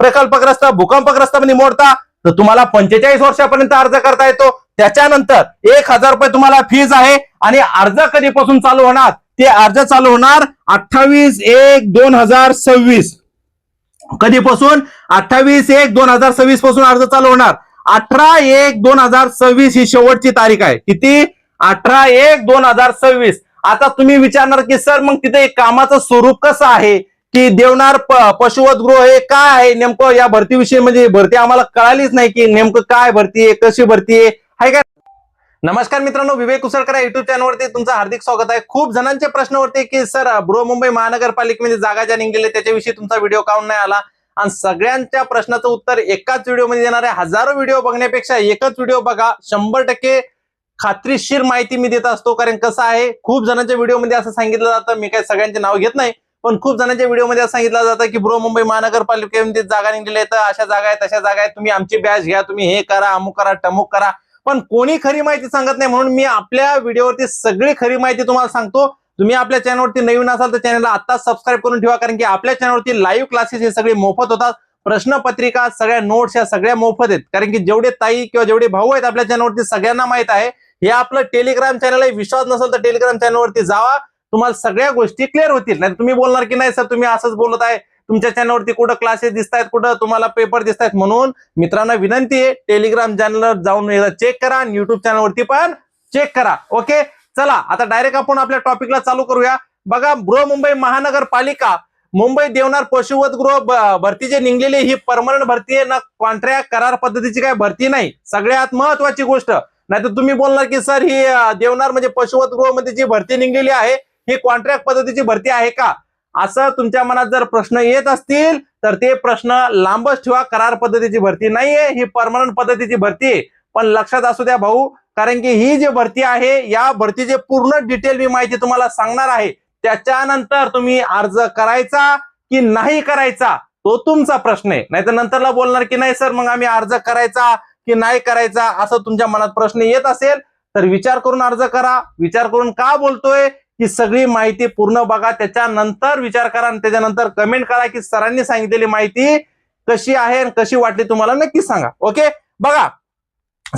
प्रकल्पग्रस्त भूकंपग्रस्त निवडता मोडता तर तुम्हाला पंचेचाळीस वर्षापर्यंत अर्ज करता येतो. त्याच्यानंतर एक हजार रुपये तुम्हाला फीज आहे आणि अर्ज कधीपासून चालू होणार? ते अर्ज चालू होणार अठ्ठावीस एक दोन हजार सव्वीस. कधीपासून? अठ्ठावीस एक दोन हजार सव्वीसपासून अर्ज चालू होणार. अठरा एक दोन हजार सव्वीस ही शेवटची तारीख आहे. किती? अठरा एक दोन हजार सव्वीस. आता तुम्ही विचारणार की सर मग तिथे कामाचं स्वरूप कसं आहे? की देवनार प- पशुवधगृह हे काय आहे? नेमकं या भरतीविषयी म्हणजे भरती आम्हाला कळालीच नाही की नेमकं काय भरती आहे कशी भरती आहे हाय का? नमस्कार मित्रांनो विवेक उसळकर युट्यूब चॅनलवरती तुमचं हार्दिक स्वागत आहे. खूप जणांचे प्रश्न होते की सर बृहमुंबई महानगरपालिकेमध्ये जागा ज्या निघलेल्या त्याच्याविषयी तुमचा व्हिडिओ काऊन नाही आला? आणि सगळ्यांच्या प्रश्नाचं उत्तर एकाच व्हिडिओमध्ये देणार आहे. हजारो व्हिडिओ बघण्यापेक्षा एकच व्हिडिओ बघा. शंभर टक्के खात्रीशीर माहिती मी देत असतो. कारण कसं आहे खूप जणांच्या व्हिडिओमध्ये असं सांगितलं जातं. मी काय सगळ्यांचे नाव घेत नाही. पण खूप जणांच्या व्हिडिओमध्ये असं सांगितलं जातं की ब्रो मुंबई महानगरपालिकेमध्ये जागा निघलेल्या आहेत अशा जागा आहेत तशा जागा आहेत. तुम्ही आमची बॅच घ्या तुम्ही हे करा अमुक करा टमुक करा. पण कोणी खरी माहिती सांगत नाही म्हणून मी आपल्या व्हिडिओवरती सगळी खरी माहिती तुम्हाला सांगतो. तुम्ही आपल्या चॅनलवरती नवीन असाल तर चॅनलला आता सबस्क्राईब करून ठेवा कारण की आपल्या चॅनलवरती लाईव्ह क्लासेस हे सगळे मोफत होतात. प्रश्नपत्रिका सगळ्या नोट्स या सगळ्या मोफत आहेत. कारण की जेवढे ताई किंवा जेवढे भाऊ आहेत आपल्या चॅनलवरती सगळ्यांना माहीत आहे. हे आपलं टेलिग्राम चॅनल आहे. विश्वास नसेल तर टेलिग्राम चॅनलवरती जावा. तुम्हाला सगळ्या गोष्टी क्लिअर होतील. नाही तुम्ही बोलणार की नाही सर तुम्ही असंच बोलत आहे. तुमच्या चॅनलवरती कुठं क्लासेस दिसत आहेत कुठं तुम्हाला पेपर दिसत आहेत म्हणून मित्रांना विनंती आहे टेलिग्राम चॅनलवर जाऊन एकदा चेक करा आणि युट्यूब चॅनलवरती पण चेक करा. ओके चला आता डायरेक्ट आपण आपल्या टॉपिकला चालू करूया. बघा बृहमुंबई महानगरपालिका मुंबई देवनार पशुवधगृह गृह भरती जे निघलेली ही परमनंट भरती आहे. ना कॉन्ट्रॅक्ट करार पद्धतीची काय भरती नाही. सगळ्यात महत्वाची गोष्ट. नाही तर तुम्ही बोलणार की सर ही देवनार म्हणजे पशुवधगृहमध्ये जी भरती निघलेली आहे ही कॉन्ट्रॅक्ट पद्धतीची भरती आहे का? असं तुमच्या मनात जर प्रश्न येत असतील तर ते प्रश्न लांबच ठेवा. करार पद्धतीची भरती नाहीये ही परमनंट पद्धतीची भरती. आहे पण लक्षात असू द्या भाऊ कारण की ही जी भरती आहे या भरतीचे पूर्ण डिटेल मी माहिती तुम्हाला सांगणार आहे. त्याच्यानंतर तुम्ही अर्ज करायचा की नाही करायचा तो तुमचा प्रश्न आहे. नाहीतर नंतरला बोलणार की नाही सर मग आम्ही अर्ज करायचा की नाही करायचा असं तुमच्या मनात प्रश्न येत असेल तर विचार करून अर्ज करा. विचार करून का बोलतोय? ही सगळी माहिती पूर्ण बघा. त्याच्यानंतर विचार करा आणि त्याच्यानंतर कमेंट करा की सरांनी सांगितलेली माहिती कशी आहे आणि कशी वाटली तुम्हाला नक्की सांगा. ओके बघा.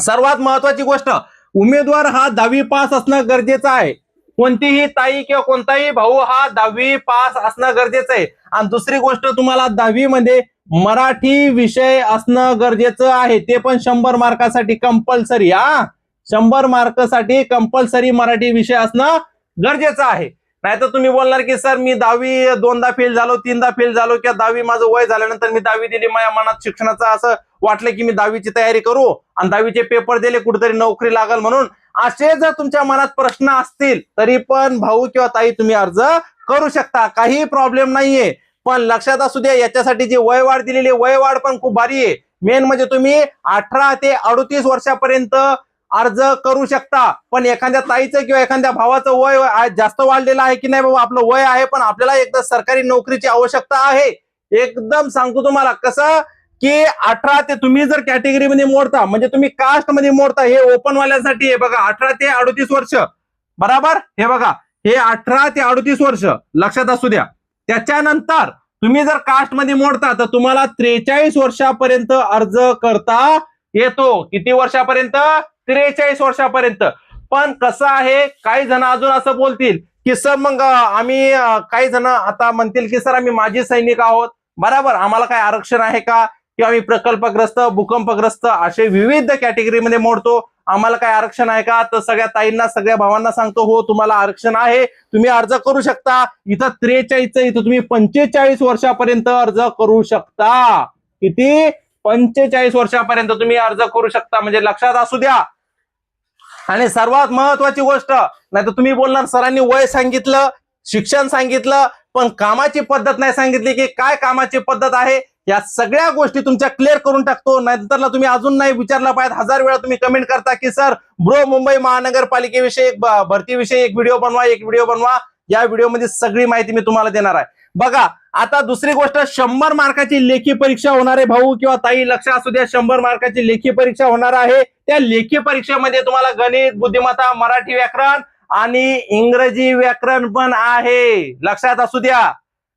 सर्वात महत्वाची गोष्ट उमेदवार हा दहावी पास असणं गरजेचं आहे. कोणतीही ताई किंवा कोणताही भाऊ हा दहावी पास असणं गरजेचं आहे. आणि दुसरी गोष्ट तुम्हाला दहावी मध्ये मराठी विषय असणं गरजेचं आहे. ते पण शंभर मार्कासाठी कंपल्सरी हा. शंभर मार्कसाठी कंपल्सरी मराठी विषय असणं गरजेचं आहे. नाहीतर तुम्ही बोलणार की सर मी दहावी दोनदा फेल झालो तीनदा फेल झालो किंवा दहावी माझं वय झाल्यानंतर मी दहावी दिली माझ्या मनात शिक्षणाचं असं वाटलं की मी दहावीची तयारी करू आणि दहावीचे पेपर दिले कुठेतरी नोकरी लागल म्हणून. असे जर तुमच्या मनात प्रश्न असतील तरी पण भाऊ किंवा ताई तुम्ही अर्ज करू शकता. काही प्रॉब्लेम नाहीये. पण लक्षात असू द्या याच्यासाठी जी वयवाढ दिलेली वय वयवाढ पण खूप भारी आहे. मेन म्हणजे तुम्ही अठरा ते अडतीस वर्षापर्यंत अर्ज करू शकता. पण एखाद्या ताईचं किंवा एखाद्या भावाचं वय जास्त वाढलेलं आहे की नाही बाबा? आपलं वय आहे पण आपल्याला एकदा सरकारी नोकरीची आवश्यकता आहे. एकदम सांगतो तुम्हाला कसं की अठरा ते तुम्ही जर कॅटेगरीमध्ये मोडता म्हणजे तुम्ही कास्टमध्ये मोडता हे ओपन वाल्यांसाठी आहे बघा. अठरा ते अडतीस वर्ष. बराबर? हे बघा. हे अठरा ते अडतीस वर्ष. लक्षात असू द्या. त्याच्यानंतर तुम्ही जर कास्टमध्ये मोडता तर तुम्हाला त्रेचाळीस वर्षापर्यंत अर्ज करता येतो. किती वर्षापर्यंत? त्रेचाळीस वर्षापर्यंत. पण कसं आहे काही जण अजून असं बोलतील की सर मग आम्ही काही जण आता म्हणतील की सर आम्ही माजी सैनिक आहोत. बराबर आम्हाला काय आरक्षण आहे का? किंवा आम्ही प्रकल्पग्रस्त भूकंपग्रस्त असे विविध कॅटेगरीमध्ये मोडतो. आम्हाला काय आरक्षण आहे का? तर सगळ्या ताईंना सगळ्या भावांना सांगतो हो तुम्हाला आरक्षण आहे. तुम्ही अर्ज करू शकता. इथं त्रेचाळीस इथं तुम्ही पंचेचाळीस वर्षापर्यंत अर्ज करू शकता. किती? पंचेचाळीस वर्षापर्यंत तुम्ही अर्ज करू शकता. म्हणजे लक्षात असू द्या. आणि सर्वात महत्वाची गोष्ट नाही तर तुम्ही बोलणार सरांनी वय सांगितलं शिक्षण सांगितलं पण कामाची पद्धत नाही सांगितली की काय कामाची पद्धत आहे? या सगळ्या गोष्टी तुमच्या क्लिअर करून टाकतो. नंतरला तुम्ही अजून नाही विचारला पाहिजे. हजार वेळा तुम्ही कमेंट करता की सर ब्रो मुंबई महानगरपालिकेविषयी एक भरतीविषयी एक व्हिडिओ बनवा एक व्हिडिओ बनवा. या व्हिडिओमध्ये सगळी माहिती मी तुम्हाला देणार आहे. बघा आता दुसरी गोष्ट शंभर मार्काची लेखी परीक्षा होणार आहे भाऊ किंवा ताई लक्ष असू द्या शंभर मार्काची लेखी परीक्षा होणार आहे. त्या लेखी परीक्षेमध्ये तुम्हाला गणित बुद्धिमत्ता मराठी व्याकरण आणि इंग्रजी व्याकरण पण आहे. लक्षात असू द्या.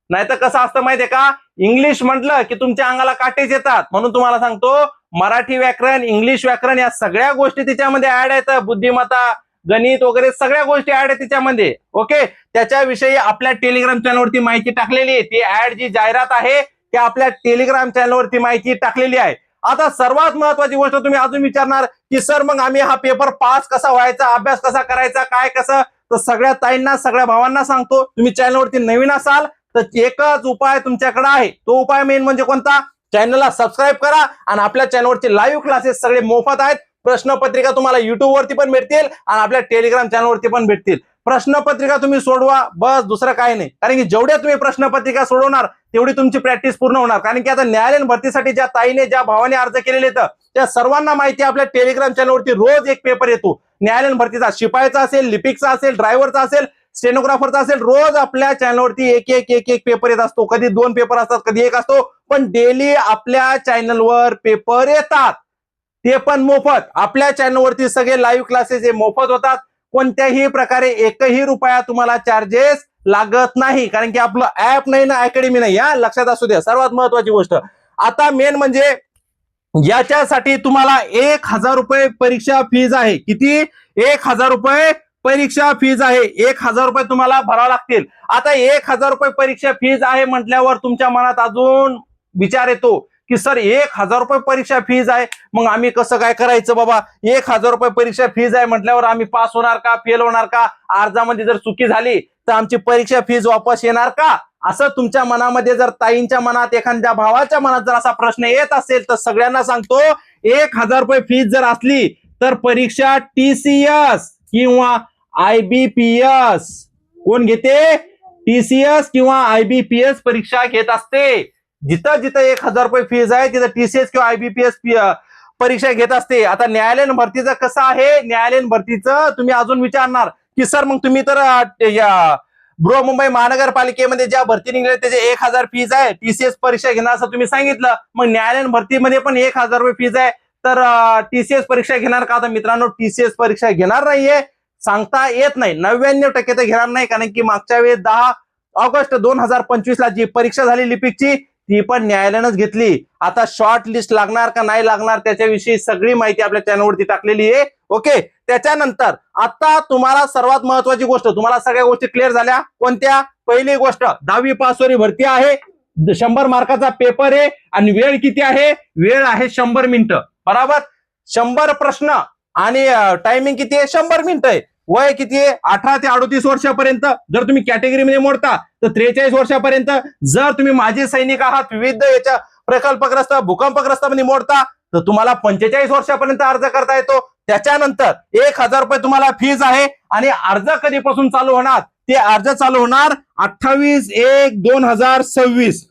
नाहीतर कसं असतं माहितीये का? इंग्लिश म्हटलं की तुमच्या अंगाला काटेच येतात. म्हणून तुम्हाला सांगतो मराठी व्याकरण इंग्लिश व्याकरण या सगळ्या गोष्टी तिच्यामध्ये ऍड आहेत. बुद्धिमत्ता गणित वगैरे सगळ्या गोष्टी ऍड आहेत तिच्यामध्ये. ओके त्याच्याविषयी आपल्या टेलिग्राम चॅनलवरती माहिती टाकलेली आहे. ती ऍड जी जाहिरात आहे ती आपल्या टेलिग्राम चॅनलवरती माहिती टाकलेली आहे. आता सर्वात महत्वाची गोष्ट तुम्ही अजून विचारणार की सर मग आम्ही हा पेपर पास कसा व्हायचा? अभ्यास कसा करायचा? काय कसं? तर सगळ्या ताईंना सगळ्या भावांना सांगतो तुम्ही चॅनलवरती नवीन असाल तर एकच उपाय तुमच्याकडे आहे. तो उपाय मेन म्हणजे कोणता? चॅनलला सबस्क्राईब करा आणि आपल्या चॅनलवरचे लाईव्ह क्लासेस सगळे मोफत आहेत. प्रश्नपत्रिका तुम्हाला युट्यूबवरती पण भेटतील आणि आपल्या टेलिग्राम चॅनलवरती पण भेटतील. प्रश्नपत्रिका तुम्ही सोडवा. बस दुसरं काही नाही. कारण की जेवढ्या तुम्ही प्रश्नपत्रिका सोडवणार तेवढी तुमची प्रॅक्टिस पूर्ण होणार. कारण की आता न्यायालयीन भरतीसाठी ज्या ताईने ज्या भावाने अर्ज केलेले तर त्या सर्वांना माहिती आपल्या टेलिग्राम चॅनलवरती रोज एक पेपर येतो. न्यायालयीन भरतीचा शिपायचा असेल लिपिकचा असेल ड्रायव्हरचा असेल स्टेनोग्राफरचा असेल रोज आपल्या चॅनलवरती एक एक एक एक पेपर येत असतो. कधी दोन पेपर असतात कधी एक असतो. पण डेली आपल्या चॅनलवर पेपर येतात. ते पण मोफत. आपल्या चॅनलवरती सगळे लाईव्ह क्लासेस हे मोफत होतात. कोणत्याही प्रकारे एकही रुपया तुम्हाला चार्जेस लागत नाही. कारण की आपलं ऍप नाही ना अकॅडमी नाही. या लक्षात असू द्या. सर्वात महत्वाची गोष्ट. आता मेन म्हणजे याच्यासाठी तुम्हाला एक हजार रुपये परीक्षा फीज आहे. किती? एक हजार रुपये परीक्षा फीज आहे. एक हजार रुपये तुम्हाला भरावं लागतील. आता एक हजार रुपये परीक्षा फीज आहे म्हटल्यावर तुमच्या मनात अजून विचार येतो. की सर एक हजार रुपये परीक्षा फीज आहे. मग आम्ही कसं काय करायचं बाबा? एक हजार रुपये परीक्षा फीज आहे म्हटल्यावर आम्ही पास होणार का? फेल होणार का? अर्जामध्ये जर चुकी झाली तर आमची परीक्षा फीज वापस येणार का? असं तुमच्या मनामध्ये जर ताईंच्या मनात एखाद्या भावाच्या मनात जर असा प्रश्न येत असेल तर सगळ्यांना सांगतो एक हजार रुपये फीज जर असली तर परीक्षा टीसीएस किंवा आयबीपीएस कोण घेते? टीसीएस किंवा आयबीपीएस परीक्षा घेत असते. जिथं जिथं एक हजार रुपये फीज आहे तिथं टीसीएस किंवा आयबीपीएस परीक्षा घेत असते. आता न्यायालयीन भरतीचं कसं आहे? न्यायालयीन भरतीचं तुम्ही अजून विचारणार की सर मग तुम्ही तर बृहमुंबई महानगरपालिकेमध्ये ज्या भरती निघल्या त्याचे एक हजार फीज आहे. टीसीएस परीक्षा घेणार असं तुम्ही सांगितलं. मग न्यायालयीन भरतीमध्ये पण एक हजार रुपये फीज आहे. तर टीसीएस परीक्षा घेणार का? आता मित्रांनो टीसीएस परीक्षा घेणार नाहीये. सांगता येत नाही. नव्याण्णव टक्के तर घेणार नाही. कारण की मागच्या वेळेस दहा ऑगस्ट दोन हजार पंचवीस ला जी परीक्षा झाली लिपिकची ती पण न्यायालयानंच घेतली. आता शॉर्ट लिस्ट लागणार का नाही लागणार त्याच्याविषयी सगळी माहिती आपल्या चॅनलवरती टाकलेली आहे. ओके त्याच्यानंतर आता तुम्हाला सर्वात महत्वाची गोष्ट तुम्हाला सगळ्या गोष्टी क्लिअर झाल्या? कोणत्या? पहिली गोष्ट दहावी पासवरी भरती आहे. शंभर मार्काचा पेपर आहे. आणि वेळ किती आहे? वेळ आहे शंभर मिनिटं. बराबर? शंभर प्रश्न आणि टायमिंग किती आहे? शंभर मिनिटं आहे. वय किती आहे? अठरा ते अडोतीस वर्षापर्यंत. जर तुम्ही कॅटेगरीमध्ये मोडता तर त्रेचाळीस वर्षापर्यंत. जर तुम्ही माजी सैनिक आहात विविध याच्या प्रकल्पग्रस्त भूकंपग्रस्तामध्ये मोडता तर तुम्हाला पंचेचाळीस वर्षापर्यंत अर्ज करता येतो. त्याच्यानंतर एक हजार रुपये तुम्हाला फीज आहे आणि अर्ज कधीपासून चालू होणार? ते अर्ज चालू होणार अठ्ठावीस एक दोन हजार सव्वीस.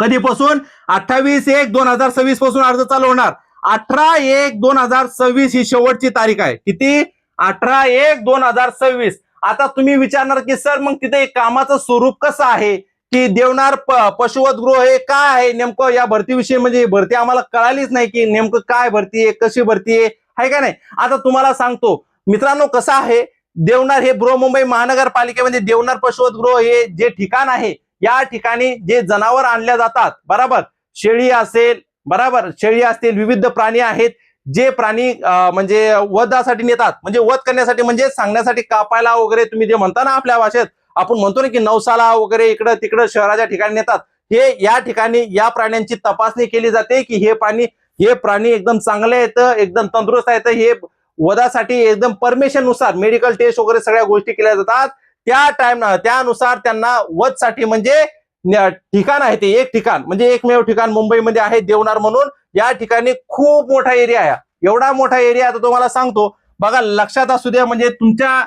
कधीपासून? अठ्ठावीस एक दोन हजार सव्वीसपासून अर्ज चालू होणार. अठरा एक दोन हजार सव्वीस ही शेवटची तारीख आहे. किती? अठरा एक दोन हजार सव्वीस. आता तुम्ही विचारणार की सर मग तिथे कामाचं स्वरूप कसं आहे? की देवणार प- पशुवधगृह हे काय आहे? नेमकं या भरतीविषयी म्हणजे भरती आम्हाला कळालीच नाही की नेमकं काय भरती आहे कशी भरती आहे आहे का नाही? आता तुम्हाला सांगतो मित्रांनो कसं आहे? देवनार हे बृहमुंबई महानगरपालिकेमध्ये म्हणजे देवनार पशुवधगृह हे जे ठिकाण आहे या ठिकाणी जे जनावर आणल्या जातात बरोबर? शेळी असेल बरोबर? शेळी असतील विविध प्राणी आहेत जे प्राणी म्हणजे वधासाठी नेतात म्हणजे वध करण्यासाठी म्हणजे सांगण्यासाठी कापायला वगैरे तुम्ही जे म्हणता ना आपल्या भाषेत आपण म्हणतो ना की नवसाला वगैरे इकडं तिकडं शहराच्या ठिकाणी नेतात. हे या ठिकाणी या प्राण्यांची तपासणी केली जाते की हे प्राणी हे प्राणी एकदम चांगले आहेत एकदम तंदुरुस्त आहेत हे वधासाठी एकदम परमिशननुसार मेडिकल टेस्ट वगैरे सगळ्या गोष्टी केल्या जातात. त्या टाइम त्यानुसार त्यांना वधसाठी म्हणजे ठिकाण आहे ते एक ठिकाण. म्हणजे एकमेव ठिकाण मुंबईमध्ये आहे देवनार म्हणून. या ठिकाणी खूप मोठा एरिया आहे. एवढा मोठा एरिया आता तुम्हाला सांगतो. बघा लक्षात असू द्या म्हणजे तुमच्या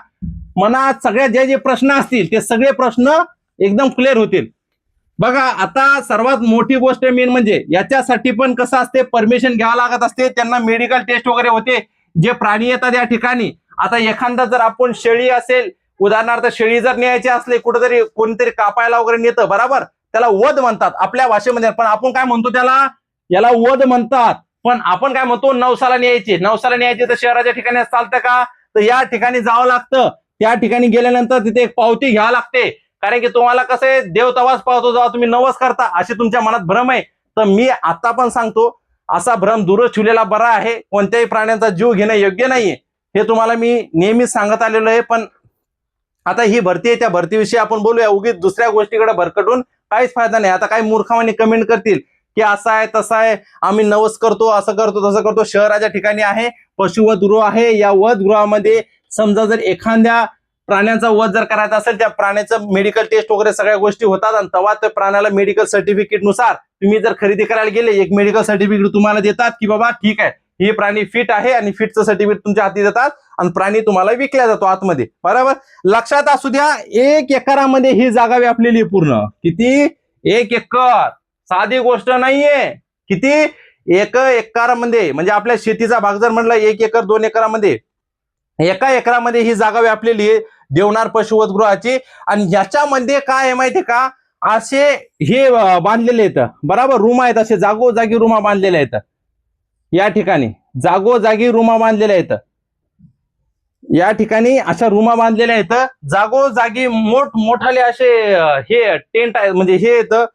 मनात सगळ्या जे जे प्रश्न असतील ते सगळे प्रश्न एकदम क्लिअर होतील. बघा आता सर्वात मोठी गोष्ट मेन म्हणजे याच्यासाठी पण कसं असते परमिशन घ्यावं लागत असते. त्यांना मेडिकल टेस्ट वगैरे होते. जे प्राणी येतात या ठिकाणी. आता एखादा जर आपण शेळी असेल उदाहरणार्थ शेळी जर न्यायची असली कुठेतरी कोणतरी कापायला वगैरे नेतं बरोबर? त्याला वध म्हणतात आपल्या भाषेमध्ये. पण आपण काय म्हणतो त्याला? याला वध म्हणतात. पण आपण काय म्हणतो? नवसाला न्यायचे. नवसाला न्यायचे तर शहराच्या ठिकाणी चालतं का? तर या ठिकाणी जावं लागतं. त्या ठिकाणी गेल्यानंतर तिथे एक पावती घ्यावं लागते. कारण की तुम्हाला कसं आहे? देव तवाच पावतो जेव्हा तुम्ही नवस करता असे तुमच्या मनात भ्रम आहे. तर मी आता पण सांगतो असा भ्रम दूरच ठेवलेला बरा आहे. कोणत्याही प्राण्यांचा जीव घेणं योग्य नाहीये. हे तुम्हाला मी नेहमीच सांगत आलेलो आहे. पण आता ही भरती आहे त्या भरतीविषयी आपण बोलूया. उगीच दुसऱ्या गोष्टीकडे भरकटून काहीच फायदा नाही. आता काही मूर्खावानी कमेंट करतील की असा आहे तसा आहे आम्ही नवस करतो असं करतो तसं करतो. शहराच्या ठिकाणी आहे पशु वधगृह आहे. या वधगृहामध्ये समजा जर एखाद्या प्राण्याचा वध जर करायचा असेल त्या प्राण्याचं मेडिकल टेस्ट वगैरे सगळ्या गोष्टी होतात आणि तेव्हा त्या प्राण्याला मेडिकल सर्टिफिकेटनुसार तुम्ही जर खरेदी करायला गेले एक मेडिकल सर्टिफिकेट तुम्हाला देतात की बाबा ठीक आहे ही प्राणी फिट आहे आणि फिटचं सर्टिफिकेट तुमच्या हाती देतात. आणि प्राणी तुम्हाला विकला जातो आतमध्ये. बरोबर? लक्षात असू द्या एक एकरामध्ये ही जागा व्यापलेली आहे पूर्ण. किती? एक एकर. साधी गोष्ट नाहीये. किती? एक एकरामध्ये. म्हणजे आपल्या शेतीचा भाग जर म्हणला एक एकर दोन एकरामध्ये. एका एकरामध्ये ही जागा व्यापलेली आहे देवनार पशुवधगृहाची. आणि याच्यामध्ये काय आहे माहितीये का? असे हे बांधलेले आहेत. बरोबर? रूम आहेत. असे जागोजागी रुमा बांधलेले आहेत. या ठिकाणी जागोजागी रुमा बांधलेल्या आहेत. या ठिकाणी अशा रुमा बांधलेल्या आहेत. जागोजागी मोठ मोठाले असे हे टेंट आहे. म्हणजे हे येतं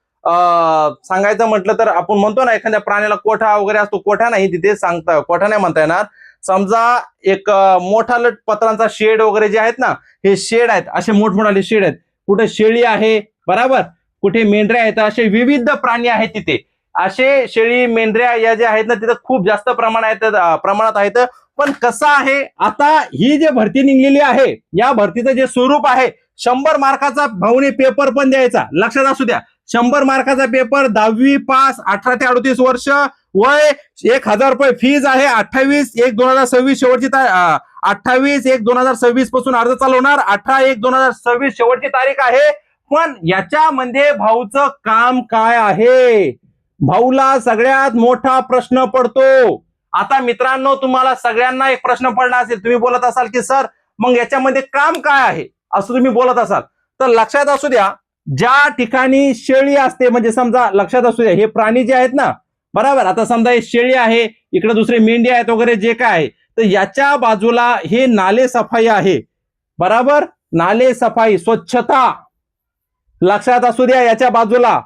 सांगायचं म्हटलं तर आपण म्हणतो ना एखाद्या प्राण्याला कोठा वगैरे असतो कोठा नाही तिथे सांगता कोठा नाही म्हणता येणार. समजा एक मोठा लट पत्रांचा शेड वगैरे जे आहेत ना हे शेड आहेत असे मोठमोठाले शेड आहेत. कुठे शेळी आहे बराबर. कुठे मेंढऱ्या आहेत असे विविध प्राणी आहेत तिथे. असे शेळी मेंढऱ्या या ज्या आहेत ना तिथं खूप जास्त प्रमाण आहेत प्रमाणात आहेत. पण कसं आहे? आता ही जे भरती निघलेली आहे या भरतीचं जे स्वरूप आहे शंभर मार्काचा भाऊने पेपर पण द्यायचा. लक्षात असू द्या. शंभर मार्काचा पेपर दहावी पास अठरा ते अडतीस वर्ष वय एक हजार रुपये फीज आहे अठ्ठावीस एक दोन हजार सव्वीस शेवटची अठ्ठावीस एक दोन हजार सव्वीसपासून अर्ज चालवणार अठरा एक दोन हजार सव्वीस शेवटची तारीख आहे. पण याच्यामध्ये भाऊचं काम काय आहे? भाऊला सगळ्यात मोठा प्रश्न पडतो. आता मित्रांनो तुम्हाला सगळ्यांना एक प्रश्न पडला असेल तुम्ही बोलत असाल की सर मग याच्यामध्ये काम काय आहे? असं तुम्ही बोलत असाल. तर लक्षात असू द्या ज्या ठिकाणी शेळी असते म्हणजे समजा लक्षात असू द्या हे प्राणी जे आहेत ना बरोबर? आता समजा हे शेळी आहे इकडे दुसरे मेंढी आहेत वगैरे जे काय आहे तर याच्या बाजूला हे नाले सफाई आहे. बरोबर? नाले सफाई स्वच्छता. लक्षात असू द्या याच्या बाजूला.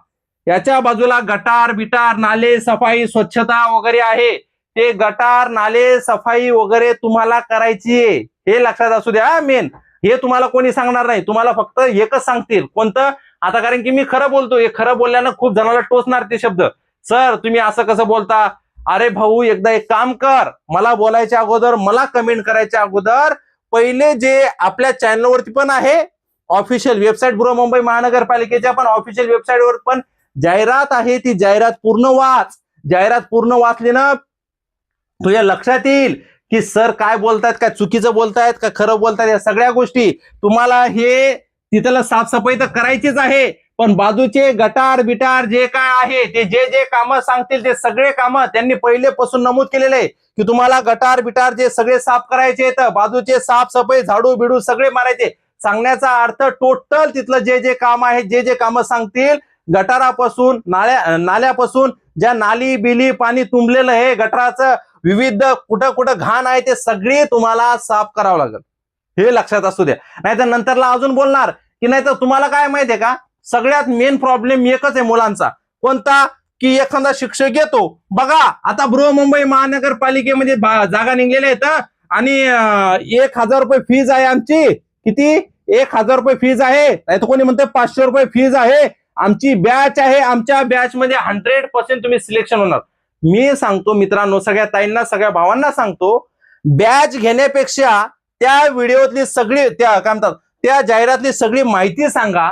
याच्या बाजूला गटार बिटार नाले सफाई स्वच्छता वगैरे आहे. ते गटार नाले सफाई वगैरे तुम्हाला करायची आहे. हे लक्षात असू द्या मेन हे तुम्हाला कोणी सांगणार नाही. तुम्हाला फक्त एकच सांगतील. कोणतं? आता कारण की मी खरं बोलतो हे खरं बोलल्यानं खूप जणाला टोचणार ते शब्द. सर तुम्ही असं कसं बोलता? अरे भाऊ एकदा एक काम कर. मला बोलायच्या अगोदर मला कमेंट करायच्या अगोदर पहिले जे आपल्या चॅनलवरती पण आहे ऑफिशियल वेबसाईट बृह मुंबई महानगरपालिकेच्या पण ऑफिशियल वेबसाईटवर पण जाहिरात आहे ती जाहिरात पूर्ण वाच. जाहिरात पूर्ण वाचली ना तुझ्या लक्षात येईल की सर काय बोलतायत काय चुकीचं बोलतायत का खरं बोलतायत या सगळ्या गोष्टी तुम्हाला हे तिथलं साफसफाई तर करायचीच आहे. पण बाजूचे गटार बिटार जे काय आहे ते जे जे कामं सांगतील ते सगळे कामं त्यांनी पहिलेपासून नमूद केलेले आहे की तुम्हाला गटार बिटार जे सगळे साफ करायचे आहेत बाजूचे साफसफाई झाडू बिडू सगळे मारायचे. सांगण्याचा अर्थ टोटल तिथलं जे जे काम आहे जे जे कामं सांगतील गटारापासून नाल्या नाल्यापासून ज्या नाली बिली पाणी तुंबलेलं आहे गटाराचं विविध कुठं कुठं घाण आहे ते सगळी तुम्हाला साफ करावं लागेल. हे लक्षात असू द्या. नाहीतर नंतरला अजून बोलणार की नाहीतर तुम्हाला काय माहितीये का? सगळ्यात मेन प्रॉब्लेम एकच आहे मुलांचा. कोणता? की एखादा शिक्षक येतो बघा आता बृहमुंबई महानगरपालिकेमध्ये जागा निघलेल्या आहेत आणि एक हजार रुपये फीज आहे आमची. किती? एक हजार रुपये फीज आहे. नाही तर कोणी म्हणते पाचशे रुपये फीज आहे. आमची बॅच आहे आमच्या बॅच मध्ये हंड्रेड पर्सेंट तुम्ही सिलेक्शन होणार. मी सांगतो मित्रांनो सगळ्या ताईंना सगळ्या भावांना सांगतो बॅच घेण्यापेक्षा त्या व्हिडिओतली सगळी त्या काय म्हणतात त्या जाहिरातली सगळी माहिती सांगा.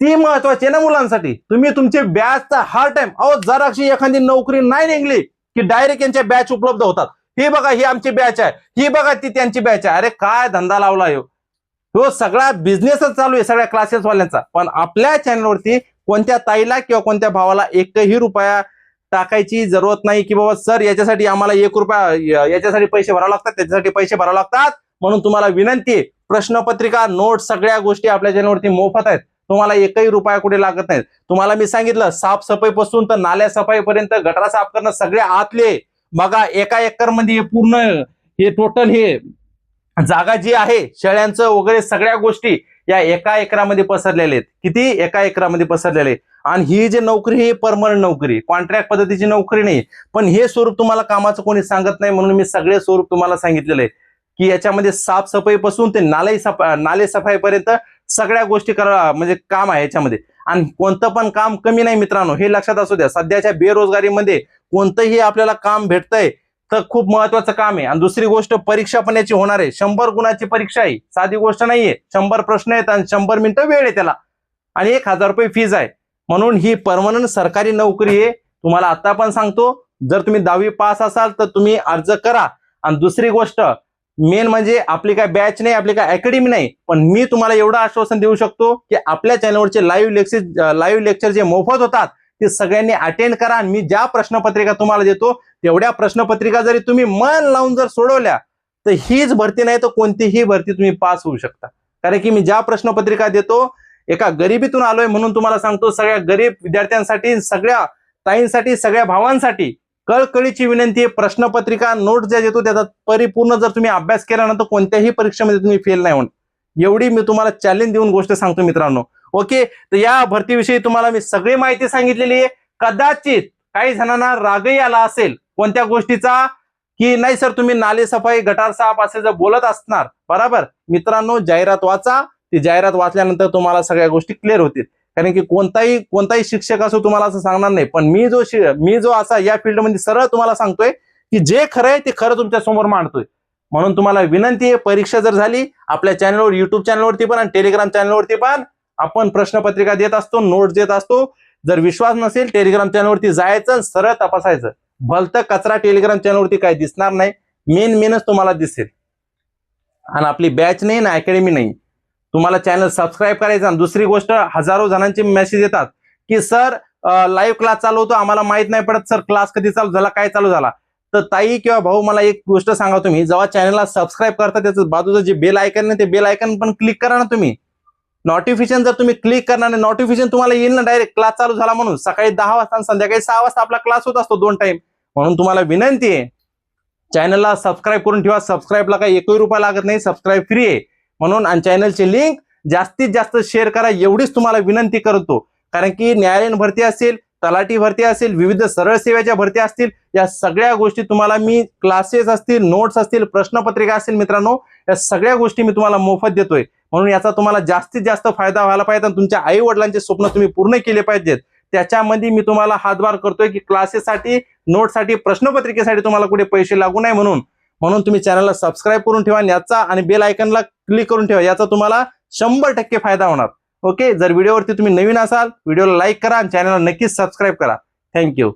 ती महत्वाची आहे ना मुलांसाठी. तुम्ही तुमची बॅचचा हर टाइम अहो जराशी एखादी नोकरी नाही निघली की डायरेक्ट यांच्या बॅच उपलब्ध होतात. ही बघा ही आमची बॅच आहे. ही बघा ती त्यांची बॅच आहे. अरे काय धंदा लावला हो हो सगळा बिझनेसच चालू आहे सगळ्या क्लासेस वाल्यांचा. पण आपल्या चॅनलवरती कोणत्या ताईला किंवा कोणत्या भावाला एकही रुपया टाकायची जरूरत नाही की बाबा सर याच्यासाठी आम्हाला एक रुपया याच्यासाठी पैसे भरावे लागतात त्याच्यासाठी पैसे भरावे लागतात. म्हणून तुम्हाला विनंती आहे प्रश्नपत्रिका नोट सगळ्या गोष्टी आपल्या चॅनलवरती मोफत आहेत. तुम्हाला एकही रुपया कुठे लागत नाहीत. तुम्हाला मी सांगितलं साफसफाईपासून तर नाल्या सफाईपर्यंत गटारा साफ करणं सगळे आतले बघा एका एकरमध्ये हे पूर्ण हे टोटल हे जागा जी आहे शेळ्यांचं वगैरे सगळ्या गोष्टी या एका एकरामध्ये पसरलेले आहेत. किती? एका एकरामध्ये पसरलेले आहेत. आणि ही जी नोकरी ही परमनंट नोकरी. कॉन्ट्रॅक्ट पद्धतीची नोकरी नाही. पण हे स्वरूप तुम्हाला कामाचं कोणी सांगत नाही म्हणून मी सगळे स्वरूप तुम्हाला सांगितलेलं आहे की याच्यामध्ये साफसफाईपासून ते नाले सफा नाले सफाईपर्यंत सगळ्या गोष्टी करा म्हणजे काम आहे याच्यामध्ये. आणि कोणतं पण काम कमी नाही मित्रांनो. हे लक्षात असू द्या. सध्याच्या बेरोजगारीमध्ये कोणतंही आपल्याला काम भेटतंय. तर खूप महत्वाचं काम आहे. आणि दुसरी गोष्ट परीक्षा पण याची होणार आहे. शंभर गुणाची परीक्षा आहे. साधी गोष्ट नाहीये. शंभर प्रश्न आहेत आणि शंभर मिनिटं वेळ आहे त्याला. आणि एक हजार रुपये फीज आहे. म्हणून ही परमनंट सरकारी नोकरी आहे. तुम्हाला आता पण सांगतो जर तुम्ही दहावी पास असाल तर तुम्ही अर्ज करा. आणि दुसरी गोष्ट मेन म्हणजे आपली काय बॅच नाही आपली काय अकॅडमी नाही पण मी तुम्हाला एवढं आश्वासन देऊ शकतो की आपल्या चॅनलवरचे लाईव्ह लेक्चर लाईव्ह लेक्चर जे मोफत होतात ते सगळ्यांनी अटेंड करा आणि मी ज्या प्रश्नपत्रिका तुम्हाला देतो तेवढ्या प्रश्नपत्रिका जरी तुम्ही मन लावून जर सोडवल्या तर हीच भरती नाही तर कोणतीही भरती तुम्ही पास होऊ शकता. कारण की मी ज्या प्रश्नपत्रिका देतो एका गरिबीतून आलोय म्हणून तुम्हाला सांगतो सगळ्या गरीब विद्यार्थ्यांसाठी सगळ्या ताईंसाठी सगळ्या भावांसाठी कळकळीची विनंती आहे प्रश्नपत्रिका नोट ज्या देतो त्याचा परिपूर्ण जर तुम्ही अभ्यास केला ना तर कोणत्याही परीक्षेमध्ये तुम्ही फेल नाही होणार. एवढी मी तुम्हाला चॅलेंज देऊन गोष्ट सांगतो मित्रांनो. ओके? तर या भरतीविषयी तुम्हाला मी सगळी माहिती सांगितलेली आहे. कदाचित काही जणांना रागही आला असेल कोणत्या गोष्टीचा? की नाही सर तुम्ही नाले सफाई गटार साफ असे जर बोलत असणार बरोबर? मित्रांनो जाहिरात वाचा. ती जाहिरात वाचल्यानंतर तुम्हाला सगळ्या गोष्टी क्लिअर होतील. कारण की कोणताही कोणताही शिक्षक असो तुम्हाला असं सांगणार नाही. पण मी जो मी जो असा या फील्डमध्ये सरळ तुम्हाला सांगतोय की जे खरं आहे ते खरं तुमच्यासमोर मांडतोय. म्हणून तुम्हाला विनंती आहे परीक्षा जर झाली आपल्या चॅनलवर युट्यूब चॅनलवरती पण आणि टेलिग्राम चॅनलवरती पण आपण प्रश्नपत्रिका देत असतो नोट्स देत असतो. जर विश्वास नसेल टेलिग्राम चॅनलवरती जायचं सरळ तपासायचं. भलतं कचरा टेलिग्राम चॅनलवरती काही दिसणार नाही. मेन मेनच तुम्हाला दिसेल. आणि आपली बॅच नाही ना अकॅडमी नाही. तुम्हाला चॅनल सबस्क्राईब करायचं आणि दुसरी गोष्ट हजारो जणांचे मेसेज येतात की सर लाईव्ह क्लास चालू होतो. आम्हाला माहीत नाही पडत सर क्लास कधी चालू झाला काय चालू झाला. तर ताई किंवा भाऊ मला एक गोष्ट सांगा तुम्ही. जेव्हा चॅनलला सबस्क्राईब करता त्याचं बाजूचं जे बेल आयकन आहे ते बेल आयकन पण क्लिक करा ना तुम्ही. नोटिफिकेशन जर तुम्ही क्लिक करणार नाही नोटिफिकेशन तुम्हाला येईल ना डायरेक्ट क्लास चालू झाला म्हणून. सकाळी दहा वाजता आणि संध्याकाळी सहा वाजता आपला क्लास होत असतो दोन टाइम म्हणून तुम्हाला विनंती आहे चॅनलला सबस्क्राईब करून ठेवा. सबस्क्राईबला काही एकही रुपया लागत नाही. सबस्क्राईब फ्री आहे. म्हणून आणि चॅनलची लिंक जास्तीत जास्त शेअर करा. एवढीच तुम्हाला विनंती करतो. कारण की न्यायालयीन भरती असेल तलाठी भरती असेल विविध सरळ सेवेच्या भरती असतील या सगळ्या गोष्टी तुम्हाला मी क्लासेस असतील नोट्स असतील प्रश्नपत्रिका असतील मित्रांनो या सगळ्या गोष्टी मी तुम्हाला मोफत देतोय. म्हणून याचा तुम्हाला जास्तीत जास्त फायदा व्हायला पाहिजे आणि तुमच्या आई वडिलांचे स्वप्न तुम्ही पूर्ण केले पाहिजेत. त्याच्यामध्ये मी तुम्हाला हातभार करतोय की क्लासेससाठी नोटसाठी प्रश्नपत्रिकेसाठी तुम्हाला कुठे पैसे लागू नये म्हणून. म्हणून तुम्ही चॅनलला सबस्क्राईब करून ठेवा आणि याचा आणि बेल आयकनला क्लिक करून ठेवा. याचा तुम्हाला शंभर टक्के फायदा होणार. ओके? जर व्हिडिओवरती तुम्ही नवीन असाल व्हिडिओला लाईक करा आणि चॅनलला नक्कीच सबस्क्राईब करा. थँक्यू.